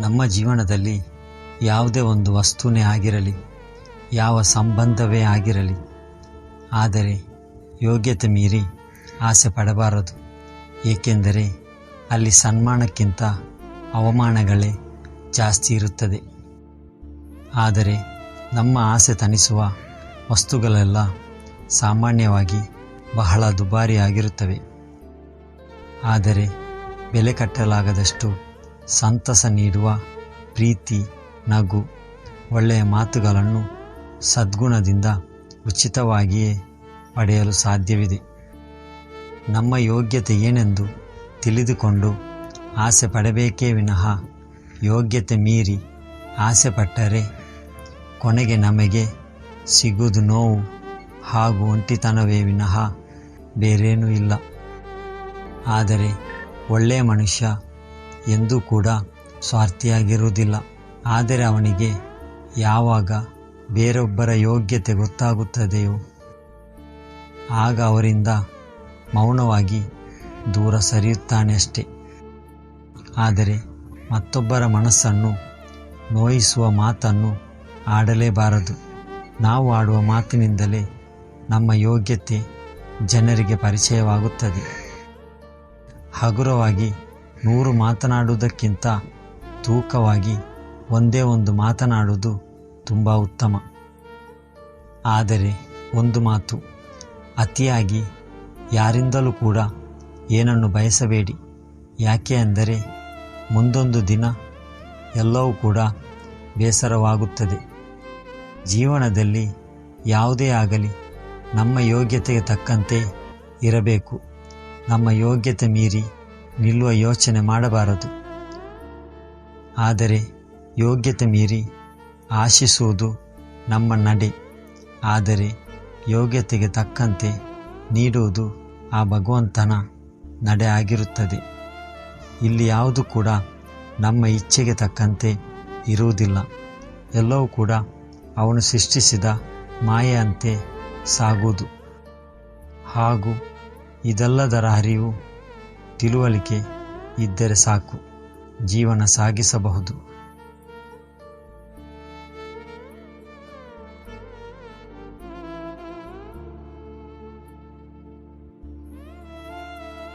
ನಮ್ಮ ಜೀವನದಲ್ಲಿ ಯಾವುದೇ ಒಂದು ವಸ್ತುವೇ ಆಗಿರಲಿ, ಯಾವ ಸಂಬಂಧವೇ ಆಗಿರಲಿ, ಆದರೆ ಯೋಗ್ಯತೆ ಮೀರಿ ಆಸೆ ಪಡಬಾರದು. ಏಕೆಂದರೆ ಅಲ್ಲಿ ಸನ್ಮಾನಕ್ಕಿಂತ ಅವಮಾನಗಳೇ ಜಾಸ್ತಿ ಇರುತ್ತದೆ. ಆದರೆ ನಮ್ಮ ಆಸೆ ತನಿಸುವ ವಸ್ತುಗಳೆಲ್ಲ ಸಾಮಾನ್ಯವಾಗಿ ಬಹಳ ದುಬಾರಿಯಾಗಿರುತ್ತವೆ ಆದರೆ ಬೆಲೆ ಕಟ್ಟಲಾಗದಷ್ಟು ಸಂತಸ ನೀಡುವ ಪ್ರೀತಿ, ನಗು, ಒಳ್ಳೆಯ ಮಾತುಗಳನ್ನು ಸದ್ಗುಣದಿಂದ ಉಚಿತವಾಗಿಯೇ ಪಡೆಯಲು ಸಾಧ್ಯವಿದೆ. ನಮ್ಮ ಯೋಗ್ಯತೆ ಏನೆಂದು ತಿಳಿದುಕೊಂಡು ಆಸೆ ಪಡಬೇಕೇ ವಿನಃ ಯೋಗ್ಯತೆ ಮೀರಿ ಆಸೆ ಪಟ್ಟರೆ ಕೊನೆಗೆ ನಮಗೆ ಸಿಗುವುದು ನೋವು ಹಾಗೂ ಒಂಟಿತನವೇ ವಿನಃ ಬೇರೇನೂ ಇಲ್ಲ. ಆದರೆ ಒಳ್ಳೆಯ ಮನುಷ್ಯ ಎಂದೂ ಕೂಡ ಸ್ವಾರ್ಥಿಯಾಗಿರುವುದಿಲ್ಲ. ಆದರೆ ಅವನಿಗೆ ಯಾವಾಗ ಬೇರೊಬ್ಬರ ಯೋಗ್ಯತೆ ಗೊತ್ತಾಗುತ್ತದೆಯೋ, ಆಗ ಅವರಿಂದ ಮೌನವಾಗಿ ದೂರ ಸರಿಯುತ್ತಾನೆ ಅಷ್ಟೆ ಆದರೆ ಮತ್ತೊಬ್ಬರ ಮನಸ್ಸನ್ನು ನೋಯಿಸುವ ಮಾತನ್ನು ಆಡಲೇಬಾರದು. ನಾವು ಆಡುವ ಮಾತಿನಿಂದಲೇ ನಮ್ಮ ಯೋಗ್ಯತೆ ಜನರಿಗೆ ಪರಿಚಯವಾಗುತ್ತದೆ. ಹಗುರವಾಗಿ ನೂರು ಮಾತನಾಡುವುದಕ್ಕಿಂತ ತೂಕವಾಗಿ ಒಂದೇ ಒಂದು ಮಾತನಾಡುವುದು ತುಂಬ ಉತ್ತಮ. ಆದರೆ ಒಂದು ಮಾತು ಅತಿಯಾಗಿ ಯಾರಿಂದಲೂ ಕೂಡ ಏನನ್ನು ಬಯಸಬೇಡಿ. ಯಾಕೆ ಅಂದರೆ ಮುಂದೊಂದು ದಿನ ಎಲ್ಲವೂ ಕೂಡ ಬೇಸರವಾಗುತ್ತದೆ. ಜೀವನದಲ್ಲಿ ಯಾವುದೇ ಆಗಲಿ ನಮ್ಮ ಯೋಗ್ಯತೆಗೆ ತಕ್ಕಂತೆ ಇರಬೇಕು. ನಮ್ಮ ಯೋಗ್ಯತೆ ಮೀರಿ ನಿಲ್ಲುವ ಯೋಚನೆ ಮಾಡಬಾರದು. ಆದರೆ ಯೋಗ್ಯತೆ ಮೀರಿ ಆಶಿಸುವುದು ನಮ್ಮ ನಡೆ. ಆದರೆ ಯೋಗ್ಯತೆಗೆ ತಕ್ಕಂತೆ ನೀಡುವುದು ಆ ಭಗವಂತನ ನಡೆ ಆಗಿರುತ್ತದೆ. ಇಲ್ಲಿ ಯಾವುದು ಕೂಡ ನಮ್ಮ ಇಚ್ಛೆಗೆ ತಕ್ಕಂತೆ ಇರುವುದಿಲ್ಲ. ಎಲ್ಲವೂ ಕೂಡ ಅವನು ಸೃಷ್ಟಿಸಿದ ಮಾಯೆಯಂತೆ ಸಾಗುವುದು. ಹಾಗೂ ಇದೆಲ್ಲದರ ಅರಿವು ತಿಳುವಳಿಕೆ ಇದ್ದರೆ ಸಾಕು. ಜೀವನ ಸಾಗಿಸಬಹುದು.